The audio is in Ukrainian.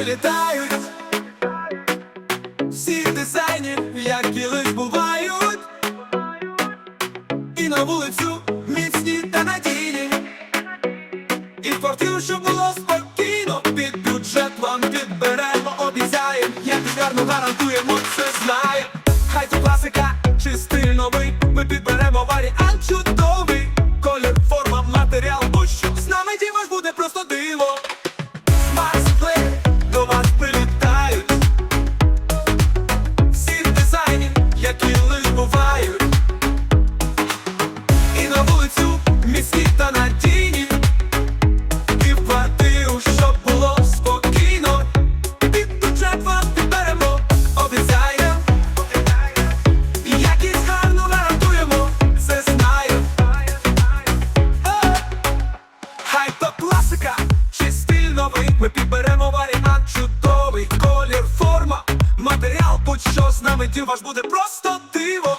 прилітають, всі дизайні, які лиш бувають, і на вулицю міцні та надійні, і в квартиру, щоб було спокійно, під бюджет вам підберемо, обіцяємо, як гарно гарантуємо, це знає. Хай це класика, чи новий, ми підберемо варіант новий, ми підберемо варіант. Чудовий, колір, форма, матеріал, будь-що з нами. Дім ваш буде просто диво.